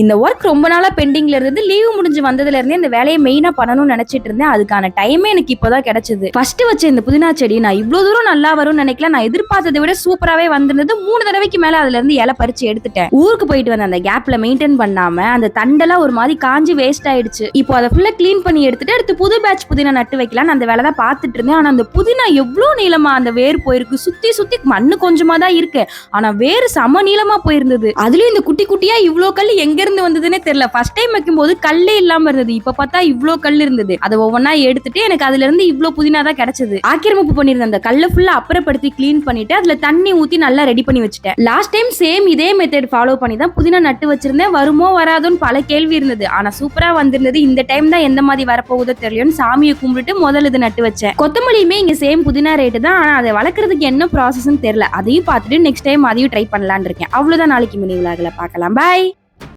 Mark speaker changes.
Speaker 1: இந்த ஒர்க் ரொம்ப நாளாக பெண்டிங்ல இருந்து லீவு முடிஞ்சு வந்ததுல இருந்தே இந்த வேலையை மெயினாக பண்ணணும்னு நினைச்சிட்டு இருந்தேன். அதுக்கான டைமே எனக்கு இப்போதான் கிடைச்சது. ஃபர்ஸ்ட் வச்ச இந்த புதினா செடி நான் இவ்வளோ தூரம் நல்லா வரும்னு நினைக்கல. நான் எதிர்பார்த்ததை விட சூப்பராகவே வந்திருந்தது. மூணு தடவைக்கு மேலே அதுல இருந்து இலை பறிச்சு எடுத்துட்டேன். ஊருக்கு போயிட்டு வந்த அந்த கேப்ல மெயின்டைன் பண்ணாம அந்த தண்டெல்லாம் ஒரு மாதிரி காஞ்சி வேஸ்ட் ஆயிடுச்சு. இப்போ அதை ஃபுல்லாக க்ளீன் பண்ணி எடுத்துட்டு அடுத்து புது பேட்ச் புதினா நட்டு வைக்கலாம்னு அந்த வேலை தான் பார்த்துட்டு இருந்தேன். ஆனால் அந்த புதினா எவ்வளோ நீளமா அந்த வேர் போயிருக்கு. சுத்தி சுத்தி மண்ணு கொஞ்சமா தான் இருக்கு. ஆனா வேறு சம நீளமா போயிருந்தது. அதுலயும் இந்த குட்டி குட்டியா இவ்வளோ கல் எங்க இருந்து வந்ததுன்னே தெரியல. ஃபர்ஸ்ட் டைம் வைக்கும்போது கல்லே இல்லாம இருந்தது. இப்ப பார்த்தா இவ்ளோ கல் இருந்தது. அதை ஒவ்வொன்றா எடுத்துட்டு எனக்கு அதுல இருந்து இவ்ளோ புதினா தான் கிடைச்சது. ஆக்கிரமிப்பு பண்ணிருந்த அந்த கல்லை ஃபுல்லா அப்புறப்படுத்தி க்ளீன் பண்ணிட்டு அதுல தண்ணி ஊத்தி நல்லா ரெடி பண்ணி வச்சுட்டேன். லாஸ்ட் டைம் சேம் இதே மெத்தட் ஃபாலோ பண்ணி தான் புதினா நட்டு வச்சிருந்தேன். வருமோ வராதோன்னு பல கேள்வி இருந்தது. ஆனா சூப்பரா வந்திருந்தது. இந்த டைம் தான் எந்த மாதிரி வரப்போகுதோ தெரியும்னு சாமியை கும்பிட்டு முதல்ல இது நட்டு வச்சேன். கொத்தமல்லியுமே இங்க சேம் புதினா ரேட்டு தான். ஆனா அதை வளர்க்கறதுக்கு என்ன ப்ராசஸ்ன்னு தெரியல. அதையும் பார்த்துட்டு நெக்ஸ்ட் டைம் அதையும் ட்ரை பண்ணலான் இருக்கேன். அவ்வளவுதான் நாளைக்கு மினி விழாக்களை பார்க்கலாம். பாய்